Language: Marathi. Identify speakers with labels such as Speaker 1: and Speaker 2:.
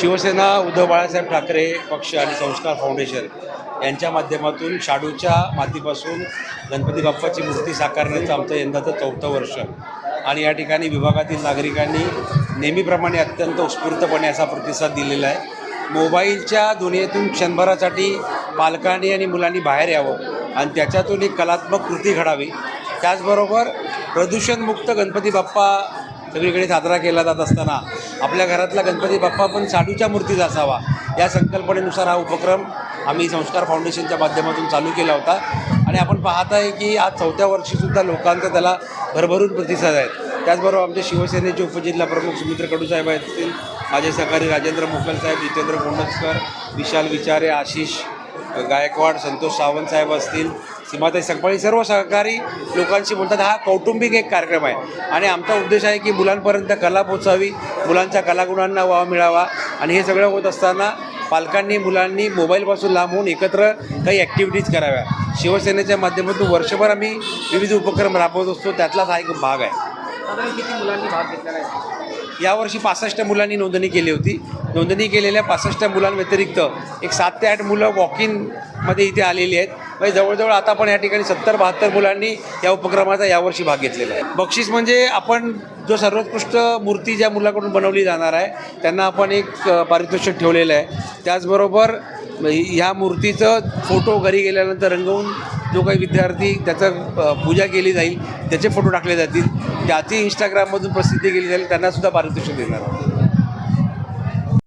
Speaker 1: शिवसेना उद्धव बाळासाहेब ठाकरे पक्ष आणि संस्कार फाउंडेशन यांच्या माध्यमातून शाडूच्या मातीपासून गणपती बाप्पाची मूर्ती साकारण्याचं आमचं यंदाचं चौथं वर्ष. आणि या ठिकाणी विभागातील नागरिकांनी नेहमीप्रमाणे अत्यंत उत्स्फूर्तपणे असा प्रतिसाद दिलेला आहे. मोबाईलच्या दुनियेतून क्षणभरासाठी पालकांनी आणि मुलांनी बाहेर यावं आणि त्याच्यातून एक कलात्मक कृती घडावी. त्याचबरोबर प्रदूषणमुक्त गणपती बाप्पा सगळीकडे साजरा केला जात असताना आपल्या घरातला गणपती बाप्पा पण साडूच्या मूर्तीचा असावा. या संकल्पनेनुसार हा उपक्रम आम्ही संस्कार फाउंडेशनच्या माध्यमातून चालू केला होता. आणि आपण पाहत आहे की आज चौथ्या वर्षीसुद्धा लोकांचा त्याला भरभरून प्रतिसाद आहे. त्याचबरोबर आमचे शिवसेनेचे उपजिल्हा प्रमुख सुमित्र कडूसाहेब असतील माझे सहकारी राजेंद्र मोकल साहेब जितेंद्र कोंडसकर विशाल विचारे आशिष गायकवाड संतोष सावंत साहेब असतील सीमाताई संपाळी सर्व सहकारी लोकांशी बोलतात. हा कौटुंबिक एक कार्यक्रम आहे. आणि आमचा उद्देश आहे की मुलांपर्यंत कला पोचावी मुलांच्या कलागुणांना वाव मिळावा आणि हे सगळं होत असताना पालकांनी मुलांनी मोबाईलपासून लांब होऊन एकत्र काही ॲक्टिव्हिटीज कराव्या. शिवसेनेच्या माध्यमातून वर्षभर आम्ही विविध उपक्रम राबवत असतो त्यातलाच हा एक भाग आहे.
Speaker 2: मुलांनी भाग घेतलेला आहे?
Speaker 1: यावर्षी पासष्ट मुलांनी नोंदणी केली होती. नोंदणी केलेल्या पासष्ट मुलांव्यतिरिक्त एक सात ते आठ मुलं वॉकमध्ये इथे आलेली आहेत. म्हणजे जवळजवळ आता पण या ठिकाणी सत्तर बहात्तर मुलांनी या उपक्रमाचा यावर्षी भाग घेतलेला आहे. बक्षीस म्हणजे आपण जो सर्वोत्कृष्ट मूर्ती ज्या मुलाकडून बनवली जाणार आहे त्यांना आपण एक पारितोषिक ठेवलेलं आहे. त्याचबरोबर ह्या मूर्तीचं फोटो घरी गेल्यानंतर रंगवून जो काही विद्यार्थी त्याचं पूजा केली जाईल त्याचे फोटो टाकले जातील. त्याची इंस्टाग्राममधून प्रसिद्धी केली जाईल त्यांनासुद्धा पारितोषिक देणार आहोत.